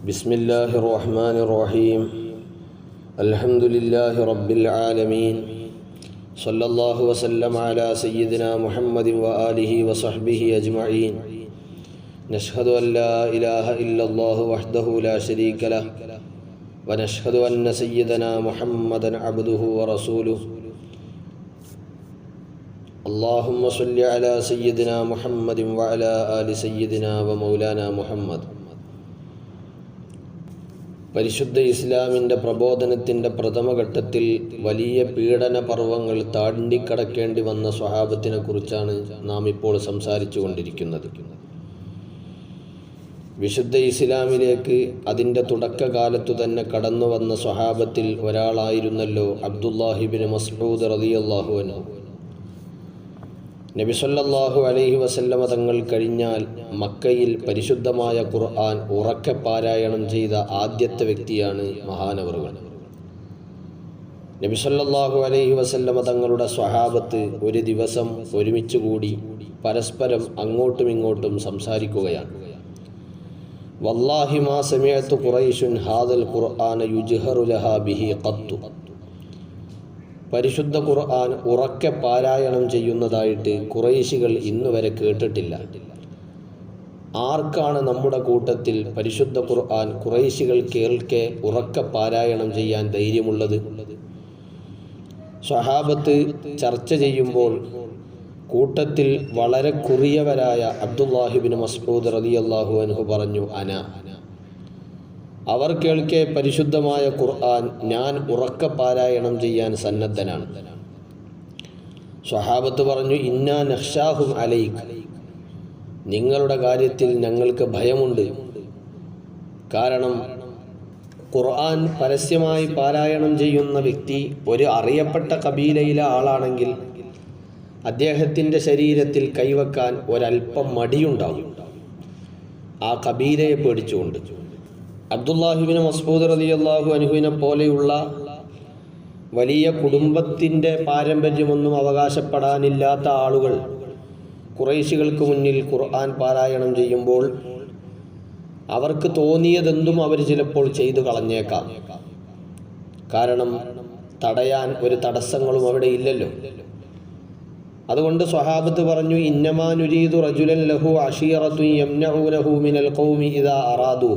بسم الله الرحمن الرحيم. الحمد لله رب العالمين. صلى الله وسلم على سيدنا محمد وآله وصحبه أجمعين. نشهد أن لا إله إلا الله وحده لا شريك له. ونشهد أن سيدنا محمدا عبده ورسوله. اللهم صل على سيدنا محمد وعلى آل سيدنا ومولانا محمد. പരിശുദ്ധ ഇസ്ലാമിന്റെ പ്രബോധനത്തിന്റെ പ്രഥമഘട്ടത്തിൽ വലിയ പീഡന പർവങ്ങൾ താണ്ടിക്കടക്കേണ്ടി വന്ന സ്വഹാബത്തിനെ കുറിച്ചാണ് നാം ഇപ്പോൾ സംസാരിച്ചു കൊണ്ടിരിക്കുന്നത് വിശുദ്ധ ഇസ്ലാമിലേക്ക് അതിന്റെ തുടക്കകാലത്തു തന്നെ കടന്നു വന്ന സ്വഹാബത്തിൽ ഒരാളായിരുന്നല്ലോ അബ്ദുല്ലാഹിബിൻ മസ്ഊദ് റളിയല്ലാഹു അൻഹു. നബിസല്ലാഹു അലൈഹി വസല്ലമ തങ്ങൾ കഴിഞ്ഞാൽ മക്കയിൽ പരിശുദ്ധമായ ഖുർആൻ ഉറക്കെ പാരായണം ചെയ്ത ആദ്യത്തെ വ്യക്തിയാണ് മഹാനവറുകൾ. നബിസൊല്ലാഹു അലൈഹി വസല്ലമ തങ്ങളുടെ സ്വഹാബത്ത് ഒരു ദിവസം ഒരുമിച്ച് കൂടി പരസ്പരം അങ്ങോട്ടും ഇങ്ങോട്ടും സംസാരിക്കുകയാണ്. വല്ലാഹി മാ സമയത്ത് ഖുറൈഷുൻ ഹാദൽ ഖുർആന യുജ്ഹറു ലഹാ ബിഹി ഖത്തു. പരിശുദ്ധ ഖുർആൻ ഉറക്കെ പാരായണം ചെയ്യുന്നതായിട്ട് കുറേശികൾ ഇന്നുവരെ കേട്ടിട്ടില്ല. ആർക്കാണ് നമ്മുടെ കൂട്ടത്തിൽ പരിശുദ്ധ ഖുർആൻ കുറേശികൾ കേൾക്കെ ഉറക്കെ പാരായണം ചെയ്യാൻ ധൈര്യമുള്ളത്? സ്വഹാബത്ത് ചർച്ച ചെയ്യുമ്പോൾ കൂട്ടത്തിൽ വളരെ കുറിയവരായ അബ്ദുല്ലാഹിബിൻ മസ്ഊദ് റളിയല്ലാഹു അൻഹു പറഞ്ഞു അന. അവർ കേൾക്കെ പരിശുദ്ധമായ ഖുർആൻ ഞാൻ ഉറക്ക പാരായണം ചെയ്യാൻ സന്നദ്ധനാണ്. സ്വഹാബത്ത് പറഞ്ഞു ഇന്നാ നഹ്ഷാഹും അലൈക്. നിങ്ങളുടെ കാര്യത്തിൽ ഞങ്ങൾക്ക് ഭയമുണ്ട്. കാരണം ഖുർആൻ പരസ്യമായി പാരായണം ചെയ്യുന്ന വ്യക്തി ഒരു അറിയപ്പെട്ട കബീലയിലെ ആളാണെങ്കിൽ അദ്ദേഹത്തിന്റെ ശരീരത്തിൽ കൈവക്കാൻ ഒരല്പം മടിയുണ്ടാവും. ആ കബീലയെ പേടിച്ചുകൊണ്ട്. അബ്ദുല്ലാഹിബിന് മസ്ബൂദ് അലി അള്ളാഹു അനുഹുവിനെ പോലെയുള്ള വലിയ കുടുംബത്തിന്റെ പാരമ്പര്യമൊന്നും അവകാശപ്പെടാനില്ലാത്ത ആളുകൾ കുറേശികൾക്ക് മുന്നിൽ ഖുർആൻ പാരായണം ചെയ്യുമ്പോൾ അവർക്ക് തോന്നിയതെന്തും അവർ ചിലപ്പോൾ ചെയ്തു കളഞ്ഞേക്കാം. കാരണം തടയാൻ ഒരു തടസ്സങ്ങളും അവിടെ ഇല്ലല്ലോ. അതുകൊണ്ട് സ്വഹാബത്ത് പറഞ്ഞു ഇന്നമാനുരീതു റജുലൻ ലഹു അഷീറത്തു യംനഹു ലഹു മിനൽ ഖൗമി ഇദാ അറാദു.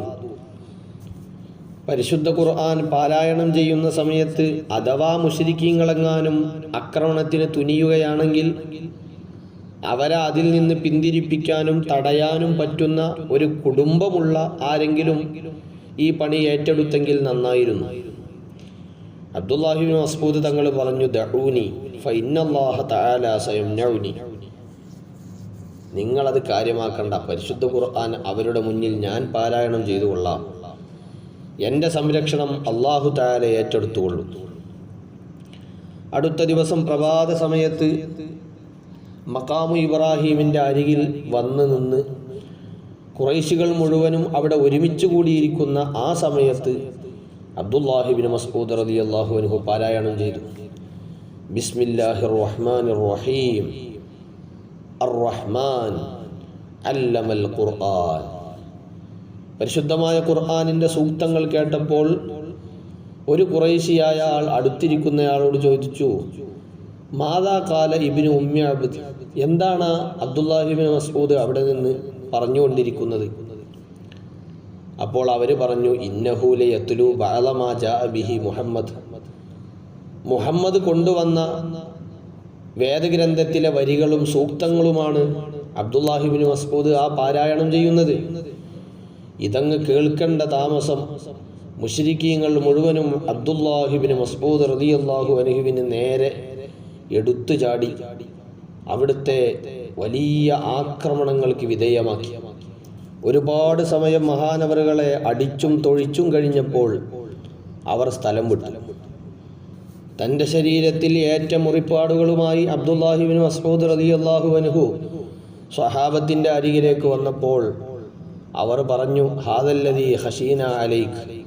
പരിശുദ്ധ ഖുർആൻ പാരായണം ചെയ്യുന്ന സമയത്ത് അഥവാ മുഷരിക്കീങ്ങളെങ്ങാനും ആക്രമണത്തിന് തുനിയുകയാണെങ്കിൽ അവരെ അതിൽ നിന്ന് പിന്തിരിപ്പിക്കാനും തടയാനും പറ്റുന്ന ഒരു കുടുംബമുള്ള ആരെങ്കിലും ഈ പണി ഏറ്റെടുത്തെങ്കിൽ നന്നായിരുന്നു. അബ്ദുല്ലാഹിബിൻ മസ്ബൂദ് തങ്ങൾ പറഞ്ഞു ദഊനി തആല നിങ്ങളത് കാര്യമാക്കണ്ട. പരിശുദ്ധ ഖുർആൻ അവരുടെ മുന്നിൽ ഞാൻ പാരായണം ചെയ്തു കൊള്ളാം. എന്റെ സംരക്ഷണം അള്ളാഹു താല ഏറ്റെടുത്തുകൊള്ളും. അടുത്ത ദിവസം പ്രഭാത സമയത്ത് മക്കാമു ഇബ്രാഹീമിന്റെ അരികിൽ വന്ന് നിന്ന് കുറൈശികൾ മുഴുവനും അവിടെ ഒരുമിച്ച് കൂടിയിരിക്കുന്ന ആ സമയത്ത് അബ്ദുല്ലാഹിബിൻ മസ്ഊദ് റതി അള്ളാഹു അനുഹു പാരായണം ചെയ്തു. ബിസ്മില്ലാഹിർ റഹ്മാൻ റഹീം അർ റഹ്മാൻ അല്ലമൽ ഖുർആൻ. പരിശുദ്ധമായ ഖുർആാനിന്റെ സൂക്തങ്ങൾ കേട്ടപ്പോൾ ഒരു കുറേശിയായ ആൾ അടുത്തിരിക്കുന്നയാളോട് ചോദിച്ചു മാതാ കാല ഇബിന് ഉമ്യാബിദ് എന്താണ് അബ്ദുല്ലാഹിബിൻ മസൂദ് അവിടെ നിന്ന് പറഞ്ഞുകൊണ്ടിരിക്കുന്നത്? അപ്പോൾ അവർ പറഞ്ഞു ഇന്നഹൂലെ യത്തുലു ബാലമാ ജാ ബിഹി മുഹമ്മദ്. മുഹമ്മദ് കൊണ്ടുവന്ന വേദഗ്രന്ഥത്തിലെ വരികളും സൂക്തങ്ങളുമാണ് അബ്ദുല്ലാഹിബിൻ മസൂദ് ആ പാരായണം ചെയ്യുന്നത്. ഇതങ്ങ് കേൾക്കേണ്ട താമസം മുഷരിക്കീങ്ങൾ മുഴുവനും അബ്ദുല്ലാഹിബിന് മസ്ബൂദ് റതി അള്ളാഹു അനഹുവിന് നേരെ എടുത്തു ചാടി. അവിടുത്തെ വലിയ ആക്രമണങ്ങൾക്ക് വിധേയമാക്കി. ഒരുപാട് സമയം മഹാനവറുകളെ അടിച്ചും തൊഴിച്ചും കഴിഞ്ഞപ്പോൾ അവർ സ്ഥലം വിട്ടു. തന്റെ ശരീരത്തിൽ ഏറ്റ മുറിപ്പാടുകളുമായി അബ്ദുല്ലാഹിബിൻ മസ്ബൂദ് റതി അള്ളാഹു അനുഹു സ്വഹാബത്തിന്റെ അരികിലേക്ക് വന്നപ്പോൾ അവർ പറഞ്ഞു ഹാദല്ലതി ഹഷീന അലൈഖ്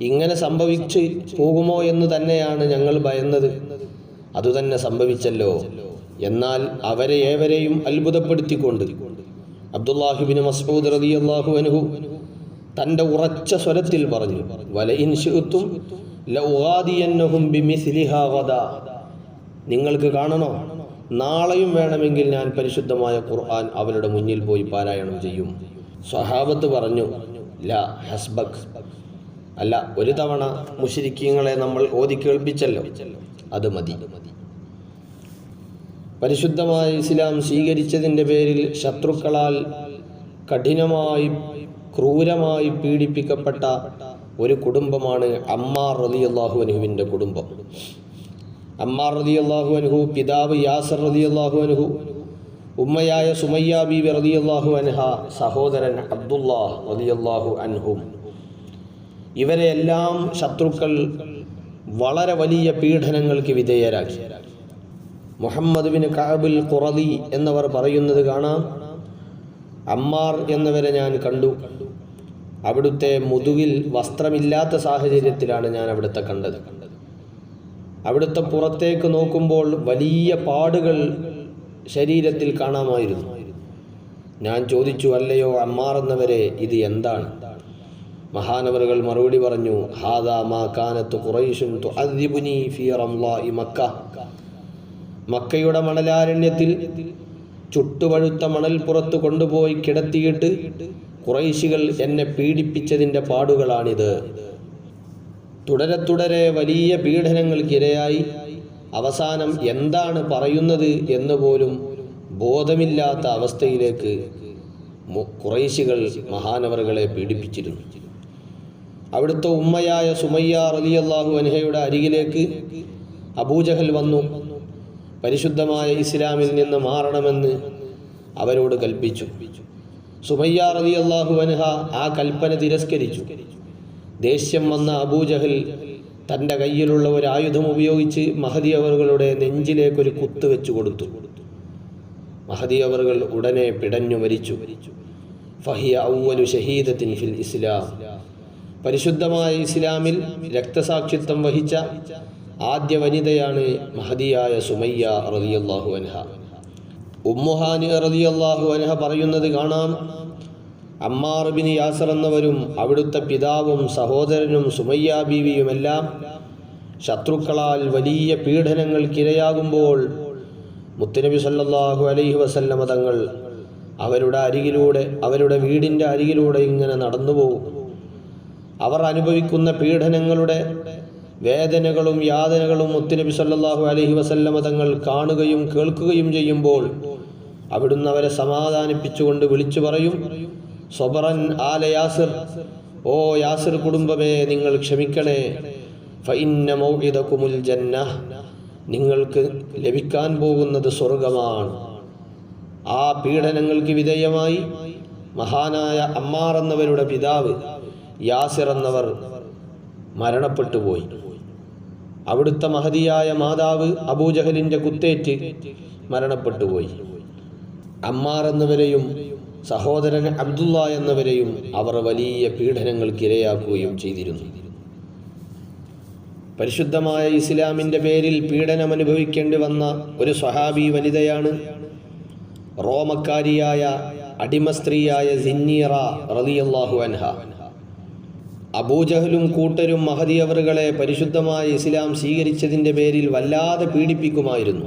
ഇങ്ങനെ സംഭവിച്ച് പോകുമോ എന്ന് തന്നെയാണ് ഞങ്ങൾ ഭയന്നത്. അതുതന്നെ സംഭവിച്ചല്ലോ. എന്നാൽ അവരെ ഏവരെയും അത്ഭുതപ്പെടുത്തിക്കൊണ്ട് അബ്ദുല്ലാഹിബിന് മസ്ഊദ് റതി അള്ളാഹു അനുഹു തന്റെ ഉറച്ച സ്വരത്തിൽ പറഞ്ഞു വല നിങ്ങൾക്ക് കാണണോ? നാളെയും വേണമെങ്കിൽ ഞാൻ പരിശുദ്ധമായ ഖുർആൻ അവരുടെ മുന്നിൽ പോയി പാരായണം ചെയ്യും. സ്വഹാബത്ത് പറഞ്ഞു ല ഹസ്ബക്. അല്ല ഒരു തവണ മുഷിരിക്കീങ്ങളെ നമ്മൾ ഓതി കേൾപ്പിച്ചല്ലോ അത് മതി. പരിശുദ്ധമായ ഇസ്ലാം സ്വീകരിച്ചതിന്റെ പേരിൽ ശത്രുക്കളാൽ കഠിനമായി ക്രൂരമായി പീഡിപ്പിക്കപ്പെട്ട ഒരു കുടുംബമാണ് അമ്മാർ റലി അള്ളാഹു അനുഹുവിന്റെ കുടുംബം. അമ്മാർ റലി അള്ളാഹു അനുഹു പിതാവ് യാസർ റലി അള്ളാഹു അനുഹു ഉമ്മയായ സുമയ്യ ബീബി റതിയല്ലാഹു അൻഹ സഹോദരൻ അബ്ദുല്ലാ റതിയല്ലാഹു അൻഹും. ഇവരെയെല്ലാം ശത്രുക്കൾ വളരെ വലിയ പീഡനങ്ങൾക്ക് വിധേയരാക്കി. മുഹമ്മദ് ബിൻ കഅബുൽ ഖുറദി എന്നവർ പറയുന്നത് കാണാം അമ്മാർ എന്നവരെ ഞാൻ കണ്ടു. അവിടുത്തെ മുതുകിൽ വസ്ത്രമില്ലാത്ത സാഹചര്യത്തിലാണ് ഞാൻ അവിടുത്തെ കണ്ടത്. അവിടുത്തെ പുറത്തേക്ക് നോക്കുമ്പോൾ വലിയ പാടുകൾ ശരീരത്തിൽ കാണാമായിരുന്നു. ഞാൻ ചോദിച്ചു അല്ലയോ അമ്മാറുന്നവരെ ഇത് എന്താണ്? മഹാനവറുകൾ മറുപടി പറഞ്ഞു ഹാദാ മാ കാനത്ത് കുറൈഷും മക്ക. മക്കയുടെ മണലാരണ്യത്തിൽ ചുട്ടുപഴുത്ത മണൽ പുറത്ത് കൊണ്ടുപോയി കിടത്തിയിട്ട് കുറൈശികൾ എന്നെ പീഡിപ്പിച്ചതിന്റെ പാടുകളാണിത്. തുടരെ തുടരെ വലിയ പീഡനങ്ങൾക്കിരയായി. അവസാനം എന്താണ് പറയുന്നത് എന്ന് പോലും ബോധമില്ലാത്ത അവസ്ഥയിലേക്ക് കുറൈശികൾ മഹാനവറുകളെ പീഡിപ്പിച്ചിരുന്നു. അവിടുത്തെ ഉമ്മയായ സുമയ്യ റലിയല്ലാഹു അൻഹയുടെ അരികിലേക്ക് അബൂജഹൽ വന്നു. പരിശുദ്ധമായ ഇസ്ലാമിൽ നിന്ന് മാറണമെന്ന് അവരോട് കൽപ്പിച്ചു. സുമയ്യ റലി അള്ളാഹു അൻഹ ആ കൽപ്പന തിരസ്കരിച്ചു. ദേഷ്യം വന്ന അബൂജഹൽ തന്റെ കയ്യിലുള്ള ഒരു ആയുധം ഉപയോഗിച്ച് മഹദി അവറുകളുടെ നെഞ്ചിലേക്കൊരു കുത്ത് വെച്ചു കൊടുത്തു. മഹദി അവറുകൾ ഉടനെ പിടഞ്ഞു മരിച്ചു. ഫഹിയ ഔവലു ഷഹീദത്തിൻ ഫിൽ ഇസ്ലാം. പരിശുദ്ധമായ ഇസ്ലാമിൽ രക്തസാക്ഷിത്വം വഹിച്ച ആദ്യ വനിതയാണ് മഹദിയായ സുമയ്യ റളിയല്ലാഹു അൻഹ. ഉമ്മുഹാനി റളിയല്ലാഹു അൻഹ പറയുന്നത് കാണാം. അമ്മാർ ബിൻ യാസർ എന്നവരും അവിടുത്തെ പിതാവും സഹോദരനും സുമയ്യ ബീവിയുമെല്ലാം ശത്രുക്കളാൽ വലിയ പീഡനങ്ങൾക്കിരയാകുമ്പോൾ മുത്തുനബി സല്ലാഹു അലൈഹി വസല്ലമ തങ്ങൾ അവരുടെ അരികിലൂടെ അവരുടെ വീടിന്റെ അരികിലൂടെ ഇങ്ങനെ നടന്നു പോകും അവർ അനുഭവിക്കുന്ന പീഡനങ്ങളുടെ വേദനകളും യാതനകളും മുത്തുനബി സല്ലാഹു അലഹി വസല്ലമ തങ്ങൾ കാണുകയും കേൾക്കുകയും ചെയ്യുമ്പോൾ അവിടുന്ന് അവരെ സമാധാനിപ്പിച്ചുകൊണ്ട് വിളിച്ചു പറയും. സൊബറൻ ആല യാസിർ. ഓ യാസിർ കുടുംബമേ നിങ്ങൾ ക്ഷമിക്കണേ. ഫൈന്ന മൗഇദകുമുൽ ജന്ന നിങ്ങൾക്ക് ലഭിക്കാൻ പോകുന്നത് സ്വർഗമാണ് ആ പീഡനങ്ങൾക്ക് വിധേയമായി മഹാനായ അമ്മാർ എന്നവരുടെ പിതാവ് യാസിർ എന്നവർ മരണപ്പെട്ടു പോയി അവിടുത്തെ മഹതിയായ മാതാവ് അബൂജഹലിന്റെ കുത്തേറ്റ് മരണപ്പെട്ടു പോയി അമ്മാർ എന്നവരെയും സഹോദരൻ അബ്ദുള്ള എന്നവരെയും അവർ വലിയ പീഡനങ്ങൾക്ക് ഇരയാക്കുകയും ചെയ്തിരുന്നു. പരിശുദ്ധമായ ഇസ്ലാമിന്റെ പേരിൽ പീഡനം അനുഭവിക്കേണ്ടി വന്ന ഒരു സ്വഹാബി വനിതയാണ് റോമക്കാരിയായ അടിമ സ്ത്രീയായ സിന്നീറ റളിയല്ലാഹു അൻഹ. അബൂജഹലും കൂട്ടരും മഹദി അവറുകളെ പരിശുദ്ധമായ ഇസ്ലാം സ്വീകരിച്ചതിന്റെ പേരിൽ വല്ലാതെ പീഡിപ്പിക്കുമായിരുന്നു.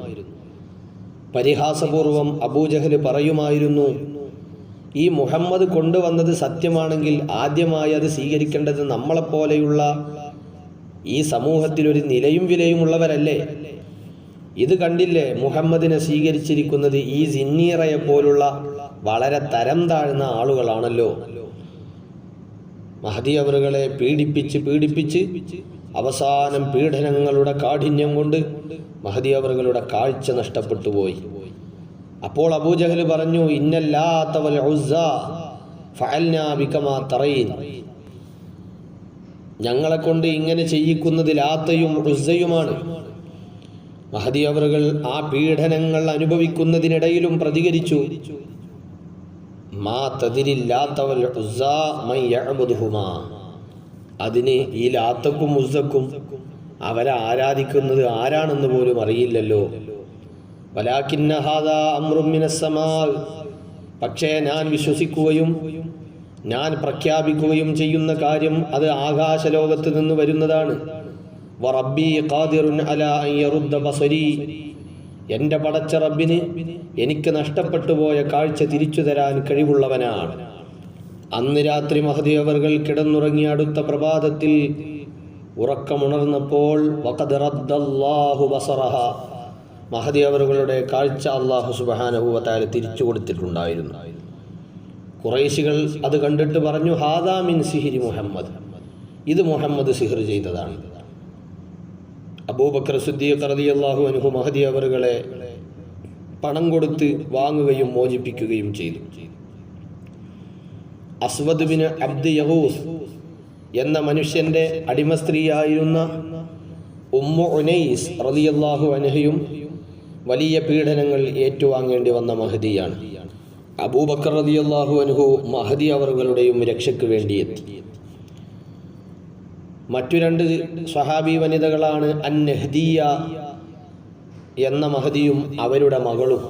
പരിഹാസപൂർവം അബൂജഹൽ പറയുമായിരുന്നു ഈ മുഹമ്മദ് കൊണ്ടുവന്നത് സത്യമാണെങ്കിൽ ആദ്യമായി അത് സ്വീകരിക്കേണ്ടത് നമ്മളെപ്പോലെയുള്ള ഈ സമൂഹത്തിൽ ഒരു നിലയും വിലയും ഉള്ളവരല്ലേ ഇത് കണ്ടില്ലേ മുഹമ്മദിനെ സ്വീകരിച്ചിരിക്കുന്നത് ഈ സിന്നീറയെ പോലുള്ള വളരെ തരം താഴ്ന്ന ആളുകളാണല്ലോ. മഹദി അവറുകളെ പീഡിപ്പിച്ച് പീഡിപ്പിച്ച് അവസാനം പീഡനങ്ങളുടെ കാഠിന്യം കൊണ്ട് മഹദി അവറുകളുടെ കാഴ്ച നഷ്ടപ്പെട്ടു പോയി. അപ്പോൾ അബൂജഹൽ പറഞ്ഞു തറയിൻ ഞങ്ങളെ കൊണ്ട് ഇങ്ങനെ ചെയ്യിക്കുന്നത് ലാത്തയും ഉസ്സയുമാണ്. മഹദി അവറുകൾ ആ പീഡനങ്ങൾ അനുഭവിക്കുന്നതിനിടയിലും പ്രതികരിച്ചു. മാ അതിന് ഈ ലാത്തക്കും ഉസ്സക്കും അവരെ ആരാധിക്കുന്നത് ആരാണെന്ന് പോലും അറിയില്ലല്ലോ. പക്ഷേ ഞാൻ വിശ്വസിക്കുകയും ഞാൻ പ്രഖ്യാപിക്കുകയും ചെയ്യുന്ന കാര്യം അത് ആകാശലോകത്ത് നിന്ന് വരുന്നതാണ്. വറബ്ബി ഖാദിറുൻ പടച്ച റബ്ബിന് എനിക്ക് നഷ്ടപ്പെട്ടു പോയ കാഴ്ച തിരിച്ചു തരാൻ കഴിവുള്ളവനാണ്. അന്ന് രാത്രി മഹദി അവർകൾ കിടന്നുറങ്ങി അടുത്ത പ്രഭാതത്തിൽ ഉറക്കമുണർന്നപ്പോൾ വഖദ് റദ്ദല്ലാഹു ബസറഹ. മഹദി അവറുകളുടെ കാഴ്ച അള്ളാഹു സുബഹാനഹുവത്തായ തിരിച്ചു കൊടുത്തിട്ടുണ്ടായിരുന്നു. കുറേശികൾ അത് കണ്ടിട്ട് പറഞ്ഞു ഹാദാ മിൻ സിഹിരി മുഹമ്മദ്. ഇത് മുഹമ്മദ് സിഹിർ ചെയ്തതാണ്. അബൂബക്കർ സുദ്ദീഖ് റളിയല്ലാഹു അൻഹു മഹദി അവറുകളെ പണം കൊടുത്ത് വാങ്ങുകയും മോചിപ്പിക്കുകയും ചെയ്തു. അസ്വദ് ബിൻ അബ്ദ് യഹൂസ് എന്ന മനുഷ്യന്റെ അടിമ സ്ത്രീയായിരുന്ന ഉമ്മു ഉനൈസ് റളിയല്ലാഹു അൻഹയും വലിയ പീഡനങ്ങൾ ഏറ്റുവാങ്ങേണ്ടി വന്ന മഹദിയാണ്. അബൂബക്കർ റതിയല്ലാഹു അനുഹു മഹദി അവറുകളുടെയും രക്ഷയ്ക്ക് വേണ്ടി എത്തി. മറ്റു രണ്ട് സ്വഹാബി വനിതകളാണ് അൻ നെഹ്ദിയ എന്ന മഹദിയും അവരുടെ മകളും.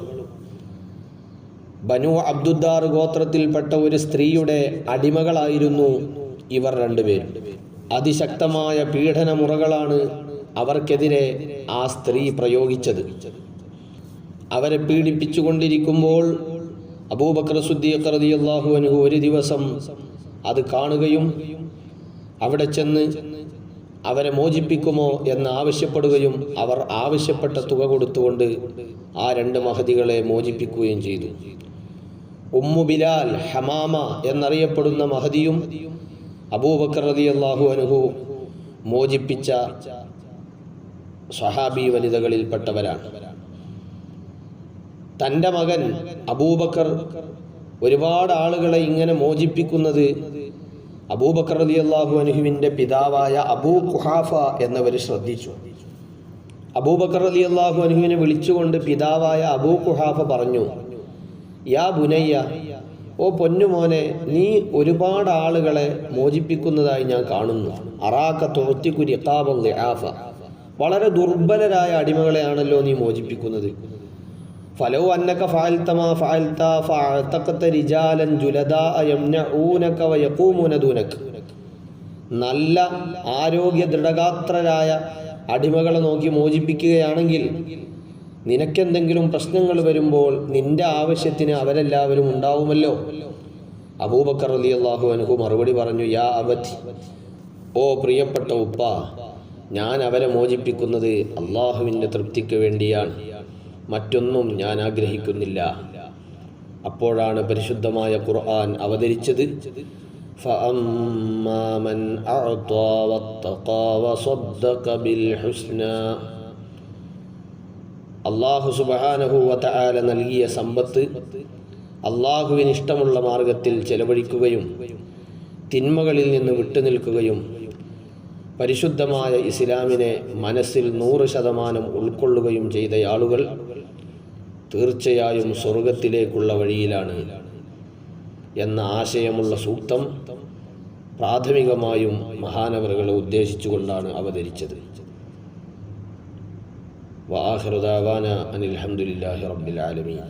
ബനു അബ്ദുദ്ദാർ ഗോത്രത്തിൽപ്പെട്ട ഒരു സ്ത്രീയുടെ അടിമകളായിരുന്നു ഇവർ രണ്ടുപേരും. അതിശക്തമായ പീഡനമുറകളാണ് അവർക്കെതിരെ ആ സ്ത്രീ പ്രയോഗിച്ചത്. അവരെ പീഡിപ്പിച്ചുകൊണ്ടിരിക്കുമ്പോൾ അബൂബക്കർ സുദ്ദീഖ് അൻഹു ഒരു ദിവസം അത് കാണുകയും അവിടെ ചെന്ന് അവരെ മോചിപ്പിക്കുമോ എന്ന് ആവശ്യപ്പെടുകയും അവർ ആവശ്യപ്പെട്ട തുക കൊടുത്തുകൊണ്ട് ആ രണ്ട് മഹതികളെ മോചിപ്പിക്കുകയും ചെയ്തു. ഉമ്മു ബിലാൽ ഹമാമ എന്നറിയപ്പെടുന്ന മഹതിയും അബൂബക്കർ റളിയല്ലാഹു അനുഹു മോചിപ്പിച്ച സ്വഹാബി വനിതകളിൽപ്പെട്ടവരാണ്. തന്റെ മകൻ അബൂബക്കർ ഒരുപാട് ആളുകളെ ഇങ്ങനെ മോചിപ്പിക്കുന്നത് അബൂബക്കർ അലി അള്ളാഹു അനുഹുവിന്റെ പിതാവായ അബൂ ഖുഹാഫ എന്നവർ ശ്രദ്ധിച്ചു. അബൂബക്കർ അലി അള്ളാഹു അനുഹുവിനെ വിളിച്ചുകൊണ്ട് പിതാവായ അബൂ ഖുഹാഫ പറഞ്ഞു യാ ബുനയ്യ ഓ പൊന്നുമോനെ നീ ഒരുപാട് ആളുകളെ മോചിപ്പിക്കുന്നതായി ഞാൻ കാണുന്നു. അറാക്ക തുറത്തിക്കുരി വളരെ ദുർബലരായ അടിമകളെയാണല്ലോ നീ മോചിപ്പിക്കുന്നത്. ഫലോ അന്നക ഫാൽത്തമാ ഫാൽത്ത ഫഅതഖത റിജാലൻ ജുലദാ യംനഊനക വയഖൂമുന ദൂനക. നല്ല ആരോഗ്യ ദൃഢഗാത്രരായ അടിമകളെ നോക്കി മോചിപ്പിക്കുകയാണെങ്കിൽ നിനക്കെന്തെങ്കിലും പ്രശ്നങ്ങൾ വരുമ്പോൾ നിന്റെ ആവശ്യത്തിന് അവരെല്ലാവരും ഉണ്ടാവുമല്ലോ. അബൂബക്കർ അലി അള്ളാഹു അനുഹു മറുപടി പറഞ്ഞു യാ അവധി ഓ പ്രിയപ്പെട്ട ഉപ്പ ഞാൻ അവരെ മോചിപ്പിക്കുന്നത് അള്ളാഹുവിന്റെ തൃപ്തിക്ക് വേണ്ടിയാണ്. മറ്റൊന്നും ഞാൻ ആഗ്രഹിക്കുന്നില്ല. അപ്പോഴാണ് പരിശുദ്ധമായ ഖുർആൻ അവതരിച്ചത്. അള്ളാഹു സുബാനഹുവല നൽകിയ സമ്പത്ത് അള്ളാഹുവിന് ഇഷ്ടമുള്ള മാർഗത്തിൽ ചെലവഴിക്കുകയും തിന്മകളിൽ നിന്ന് വിട്ടുനിൽക്കുകയും പരിശുദ്ധമായ ഇസ്ലാമിനെ മനസ്സിൽ നൂറ് ശതമാനം ഉൾക്കൊള്ളുകയും ചെയ്ത ആളുകൾ തീർച്ചയായും സ്വർഗത്തിലേക്കുള്ള വഴിയിലാണ് എന്ന ആശയമുള്ള സൂക്തം പ്രാഥമികമായും മഹാനവറുകളെ ഉദ്ദേശിച്ചുകൊണ്ടാണ് അവതരിച്ചത്. വാഹൃദാവാന അനിൽഹമുല്ലാഹി റബ്ബിൽ ആലമീൻ.